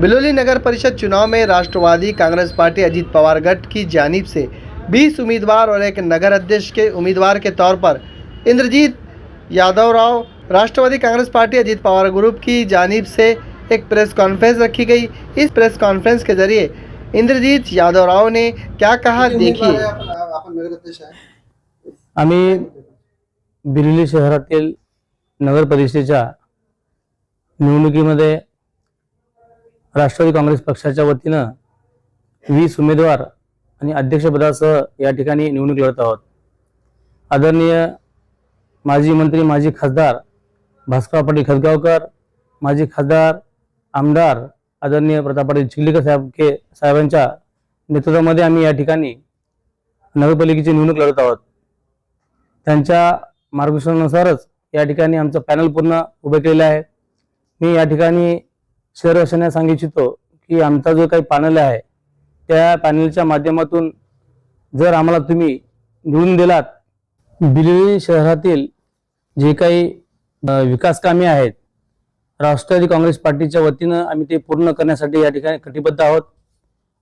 बिलोली नगर परिषद चुनाव में राष्ट्रवादी कांग्रेस पार्टी अजीत पवार गठ की जानिब से 20 उम्मीदवार और एक नगर अध्यक्ष के उम्मीदवार के तौर पर इंद्रजीत यादव राव राष्ट्रवादी कांग्रेस पार्टी अजीत पवार ग्रुप की जानिब से एक प्रेस कॉन्फ्रेंस रखी गई। इस प्रेस कॉन्फ्रेंस के ज़रिए इंद्रजीत यादव राव ने क्या कहा? देखिए। आम्ही बिलोली शहरातील नगर परिषदेच्या निवडणुकीमध्ये राष्ट्रवादी काँग्रेस पक्षाच्या वतीनं वीस उमेदवार आणि अध्यक्षपदासह या ठिकाणी निवडणूक लढत आहोत. आदरणीय माजी मंत्री माजी खासदार भास्कर पाटील खतगावकर माजी खासदार आमदार आदरणीय प्रताप पाटील चिखलीकर साहेब के साहेबांच्या नेतृत्वामध्ये आम्ही या ठिकाणी नगरपालिकेची निवडणूक लढत आहोत. त्यांच्या मार्गदर्शनानुसारच या ठिकाणी आमचं पॅनल पूर्ण उभे केलेलं आहे. मी या ठिकाणी शहरवासियांना सांगू इच्छितो की आमचा जो काही पॅनल आहे त्या पॅनलच्या माध्यमातून जर आम्हाला तुम्ही निवडून दिलात बिलोली शहरातील जे काही विकास कामे आहेत राष्ट्रवादी काँग्रेस पार्टीच्या वतीनं आम्ही ते पूर्ण करण्यासाठी या ठिकाणी कटिबद्ध आहोत.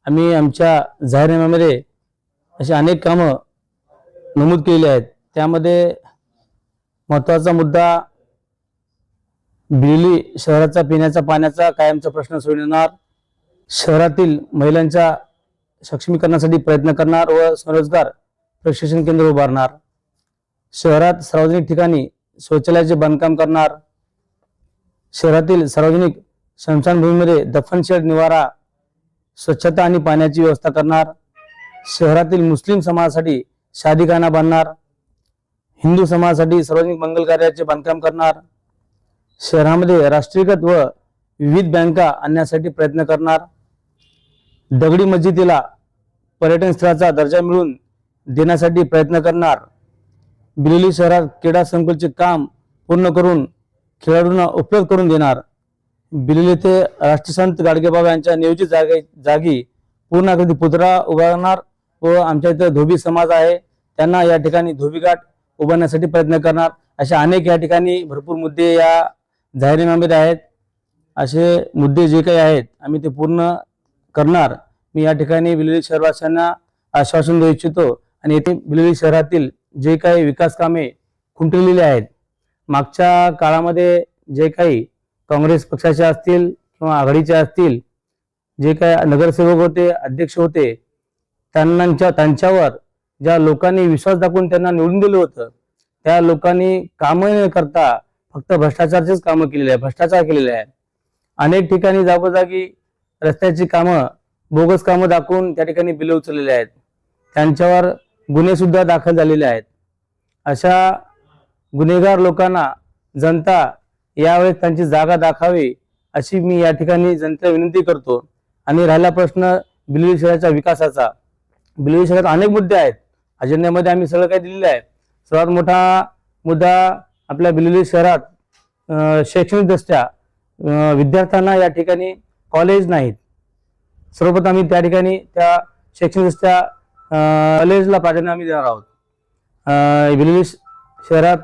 आम्ही आमच्या जाहीरनाम्यामध्ये अशी अनेक कामं नमूद केलेली आहेत. त्यामध्ये महत्त्वाचा मुद्दा बिजली शहराचा पिण्याचा पाण्याचा कायमचा प्रश्न सोडवणार शहरातील महिलांच्या सक्षमीकरणासाठी प्रयत्न करणार व स्वरोजगार प्रशिक्षण केंद्र उभारणार. शहरात सार्वजनिक ठिकाणी शौचालयाचे बांधकाम करणार. शहरातील सार्वजनिक स्मशानभूमीमध्ये दफनशेड निवारा स्वच्छता आणि पाण्याची व्यवस्था करणार. शहरातील मुस्लिम समाजासाठी शादीखाना बांधणार. हिंदू समाजासाठी सार्वजनिक मंगल कार्याचे बांधकाम करणार. शहरामध्ये राष्ट्रीयकृत व विविध बँका आणण्यासाठी प्रयत्न करणार. दगडी मस्जिदीला पर्यटन स्थळाचा दर्जा मिळून देण्यासाठी प्रयत्न करणार. बिलोली शहरात क्रीडा संकुलचे काम पूर्ण करून खेळाडूंना उपयोग करून देणार. बिलोली ते राष्ट्रसंत गाडगेबाबा यांच्या नियोजित जागे जागी पूर्णाकृती पुतळा उभारणार व आमच्या इथं धोबी समाज आहे. त्यांना या ठिकाणी धोबी घाट उभारण्यासाठी प्रयत्न करणार. अशा अनेक या ठिकाणी भरपूर मुद्दे या जाहीरनाम्यामध्ये आहेत असे मुद्दे जे काही आहेत आम्ही ते पूर्ण करणार. मी या ठिकाणी बिलोली शहरवासियांना आश्वासन देऊ इच्छितो आणि येथे बिलोली शहरातील जे काही विकास कामे खुंटलेली आहेत मागच्या काळामध्ये जे काही काँग्रेस पक्षाचे असतील किंवा आघाडीचे असतील जे काही नगरसेवक होते अध्यक्ष होते त्यांच्या त्यांच्यावर ज्या लोकांनी विश्वास दाखवून त्यांना निवडून दिलं होतं त्या लोकांनी कामं न करता फक्त भ्रष्टाचारचेच कामं केलेले आहे भ्रष्टाचार केलेले आहे अनेक ठिकाणी जागोजागी रस्त्याची कामं बोगस कामं दाखवून त्या ठिकाणी बिलं उचललेले आहेत. त्यांच्यावर गुन्हे सुद्धा दाखल झालेले आहेत. अशा गुन्हेगार लोकांना जनता यावेळेस त्यांची जागा दाखावी अशी मी या ठिकाणी जनतेला विनंती करतो. आणि राहिला प्रश्न बिलोली शहराच्या विकासाचा. बिलोली शहरात अनेक मुद्दे आहेत. अजेंड्यामध्ये आम्ही सगळं काही दिलेलं आहे. सर्वात मोठा मुद्दा आपल्या बिलोली शहरात शैक्षणिकदृष्ट्या विद्यार्थ्यांना या ठिकाणी कॉलेज नाहीत. सर्वप्रथम आम्ही त्या ठिकाणी त्या शैक्षणिकदृष्ट्या कॉलेजला प्राधान्य आम्ही देणार आहोत. बिलोली शहरात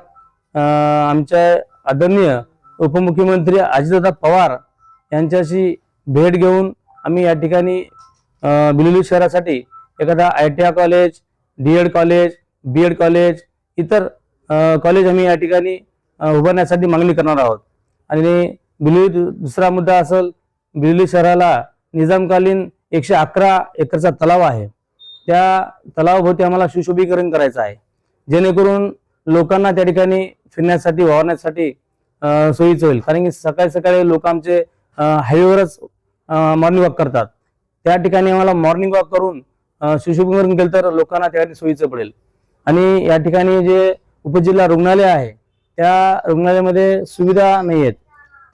आमच्या आदरणीय उपमुख्यमंत्री अजितदादा पवार यांच्याशी भेट घेऊन आम्ही या ठिकाणी बिलोली शहरासाठी एखादा I T I college D Ed college B Ed college इतर कॉलेज आम्ही या ठिकाणी उभारण्यासाठी मागणी करणार आहोत. आणि बिलोली दु- दुसरा मुद्दा असेल बिलोली शहराला निजामकालीन एकशे अकरा एकरचा तलाव आहे. त्या तलावाभोवती आम्हाला सुशोभीकरण करायचं आहे. जेणेकरून लोकांना त्या ठिकाणी फिरण्यासाठी वावरण्यासाठी सोयीचं होईल. कारण की सकाळी सकाळी लोक आमचे हायवेवरच मॉर्निंग वॉक करतात. त्या ठिकाणी आम्हाला मॉर्निंग वॉक करून सुशोभीकरण केलं तर लोकांना त्या ठिकाणी सोयीचं पडेल. आणि या ठिकाणी जे उपजिल्हा रुग्णालय आहे. त्या रुग्णालयामध्ये सुविधा नाही आहेत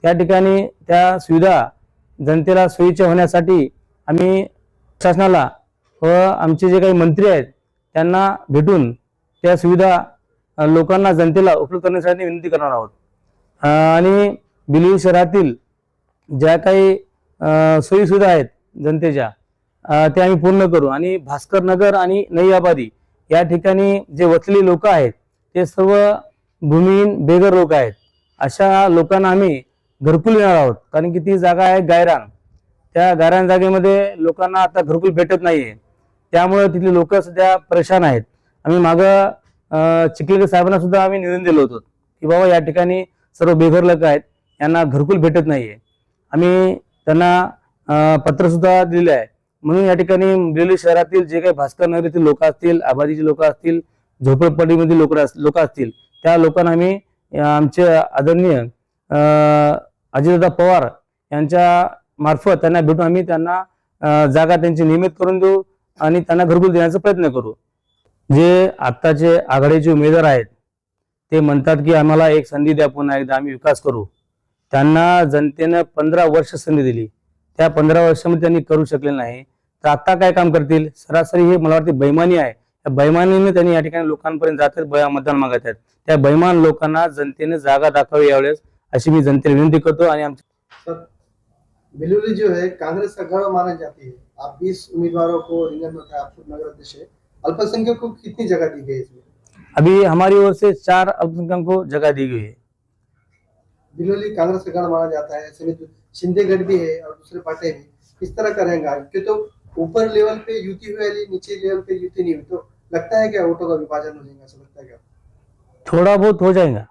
त्या ठिकाणी त्या सुविधा जनतेला सोयीच्या होण्यासाठी आम्ही शासनाला व आमचे जे काही मंत्री आहेत त्यांना भेटून त्या सुविधा लोकांना जनतेला उपलब्ध करण्यासाठी विनंती करणार आहोत. आणि बिलिंग शहरातील ज्या काही सोयीसुविधा आहेत जनतेच्या त्या आम्ही पूर्ण करू. आणि भास्कर नगर आणि नई आबादी या ठिकाणी जे वचलेली लोक आहेत ते सर्व भूमिहीन बेघर लोक आहेत. अशा लोकांना आम्ही घरकुल देणार आहोत. कारण की ती जागा आहे गायरान. त्या गायरान जागेमध्ये लोकांना आता घरकुल भेटत नाहीये. त्यामुळे तिथले लोक सध्या परेशान आहेत. आम्ही मागं चिखलेकर साहेबांना सुद्धा आम्ही निवेदन दिलं होतं की बाबा या ठिकाणी सर्व बेघर लोक आहेत. यांना घरकुल भेटत नाहीये. आम्ही त्यांना पत्र सुद्धा दिले आहे. म्हणून या ठिकाणी बिलोली शहरातील जे काही भास्कर नगरीतील लोक असतील आबादीचे लोक असतील झोपडपट्टीमधील लोक लोक असतील त्या लोकांना आम्ही आमचे आदरणीय अं, अजितदादा पवार यांच्या मार्फत त्यांना भेटून आम्ही त्यांना जागा त्यांची नियमित करून देऊ आणि त्यांना घरकुल देण्याचा प्रयत्न करू. जे आत्ताचे आघाडीचे उमेदवार आहेत ते म्हणतात की आम्हाला एक संधी द्या पुन्हा एकदा आम्ही विकास करू. त्यांना जनतेनं पंधरा वर्ष संधी दिली. त्या पंधरा वर्षामध्ये त्यांनी करू शकले नाही. तर आत्ता काय काम करतील? सरासरी हे मला वाटते बैमानी आहे. त्या बैमानीने त्यांनी या ठिकाणी लोकांपर्यंत जातात मतदान मागत आहेत त्या बैमान लोकांना जनतेने जागा दाखवावी यावेळेस अशी मी जनतेला विनंती करतो आणि आमच्या सर बिलोली जो है कांग्रेस का गढ़ माना जाती है? आप 20 उम्मीदवारों को रिंगन में नगर अध्यक्ष अल्पसंख्यक को कितनी जगह दी गई है इसमें? अभी हमारी ओर से चार अल्पसंख्यकों को जगह दी गई है। बिलोली कांग्रेस का गढ़ माना जाता है जो शिंदेगढ़ भी है और दूसरे पार्टी भी। किस तरह करेंगे क्यों तो ऊपर लेवल पे युति हुई नीचे लेवल पे युति नहीं हुई तो लगता है क्या वोटों का विभाजन हो जाएगा, ऐसा लगता है क्या? थोड़ा बहुत हो जाएगा,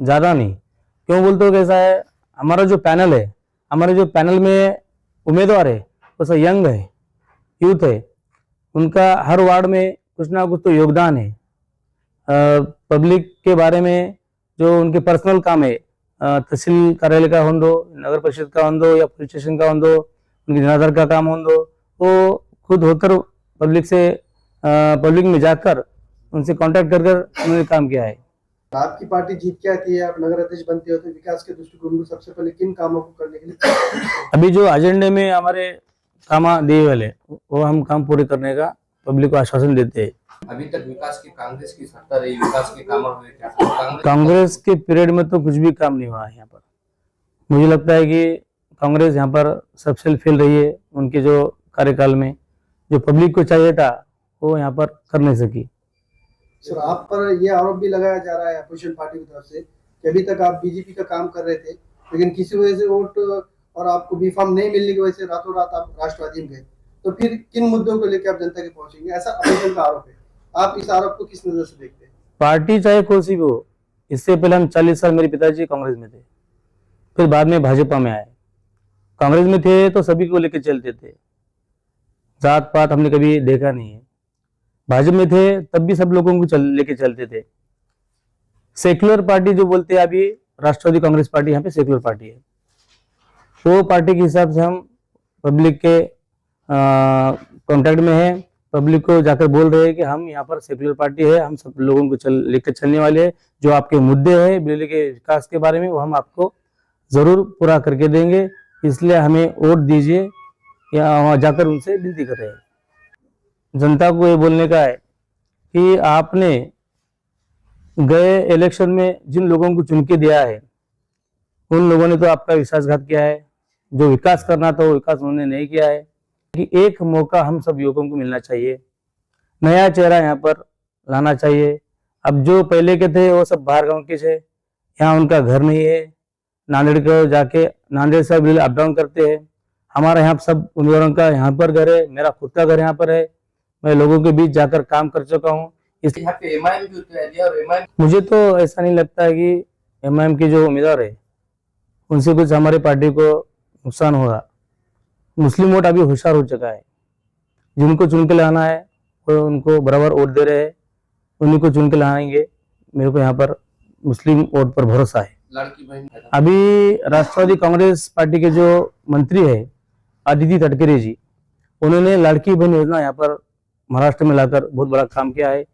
ज़्यादा नहीं। क्यों बोलते हो कैसा है? हमारा जो पैनल है, हमारे जो पैनल में उम्मीदवार है, वो सब यंग है, यूथ है। उनका हर वार्ड में कुछ ना कुछ तो योगदान है। पब्लिक के बारे में जो उनके पर्सनल काम है तहसील कार्यालय का हो दो नगर परिषद का हो दो या पुलिस स्टेशन का हो दो उनके जनाधार का काम हो दो वो खुद होकर पब्लिक से पब्लिक में जाकर उनसे कांटेक्ट कर कर उन्होंने काम किया है। आपकी पार्टी जीत के आती है आप नगर अध्यक्ष बनते हो तो विकास के दृष्टिकोण में सबसे पहले किन कामों को करने के लिए? अभी जो एजेंडे में हमारे काम दिए वाले वो हम काम पूरे करने का पब्लिक को आश्वासन देते हैं। अभी तक विकास की कांग्रेस की सत्ता रही विकास के काम हुए क्या कांग्रेस कांग्रेस के पीरियड में तो कुछ भी काम नहीं हुआ है यहाँ पर। मुझे लगता है कि कांग्रेस यहाँ पर सबसे फेल रही है उनके जो कार्यकाल में जो पब्लिक को चाहिए था वो यहाँ पर कर नहीं सकी। सर आप पर ये आरोप भी लगाया जा रहा है अपोजिशन पार्टी की तरफ़ से कि अभी तक आप बीजेपी का काम कर रहे थे लेकिन किसी वजह से वोट और आपको बी फॉर्म नहीं मिलने की वजह से रातों रात आप राष्ट्रवादी में गए। तो फिर किन मुद्दों को लेकर आप जनता के पहुँचेंगे? ऐसा अपोजिशन का आरोप है। आप इस आरोप को किस नज़र से देखते हैं? पार्टी चाहे कोई सी भी हो इससे पहले हम चालीस साल मेरे पिताजी कांग्रेस में थे फिर बाद में भाजपा में आए। कांग्रेस में थे तो सभी को लेकर चलते थे। जात पात हमने कभी देखा नहीं है। भाजपा में थे, तब भी सब लोगों को चल, लेके चलते थे। सेक्युलर पार्टी जो बोलते हैं अभी राष्ट्रवादी कांग्रेस पार्टी, यहाँ पे सेक्युलर पार्टी है। वो पार्टी के हिसाब से हम पब्लिक के कांटेक्ट में है। पब्लिक को जाकर बोल रहे हैं कि हम यहाँ पर सेक्युलर पार्टी है, हम सब लोगों को चल लेकर चलने वाले हैं। जो आपके मुद्दे हैं, बिजली के विकास के बारे में, वो हम आपको ज़रूर पूरा करके देंगे। इसलिए हमें वोट दीजिए, या वहाँ जाकर उनसे विनती कर रहे हैं। जनता को ये बोलने का है कि आपने गए इलेक्शन में जिन लोगों को चुन के दिया है, उन लोगों ने तो आपका विश्वासघात किया है। जो विकास करना था, वो विकास उन्होंने नहीं किया है। कि एक मौका हम सब युवकों को मिलना चाहिए। नया चेहरा यहाँ पर लाना चाहिए। अब जो पहले के थे, वो सब बाहर गाँव के थे। यहाँ उनका घर नहीं है। नांदेड़ को जाके नांदेड़ से अप डाउन करते हैं। हमारा यहाँ सब उम्मीदवारों का यहाँ पर घर है। मेरा खुद का घर यहाँ पर है। मैं लोगों के बीच जाकर काम कर चुका हूँ। मुझे तो ऐसा नहीं लगता है कि एमआईएम के जो उम्मीदवार है उनसे कुछ हमारी पार्टी को नुकसान होगा मुस्लिम वोट अभी होशियार हो चुका है। जिनको चुन के लाना है वो उनको बराबर वोट दे रहे हैं। उन्हीं को चुन के लाएँगे। मेरे को यहाँ पर मुस्लिम वोट पर भरोसा है। अभी राष्ट्रवादी कांग्रेस पार्टी के जो मंत्री है आदित्य तटकरे जी उन्होंने लड़की बहन योजना यहाँ पर महाराष्ट्र में लाकर बहुत बड़ा काम किया है।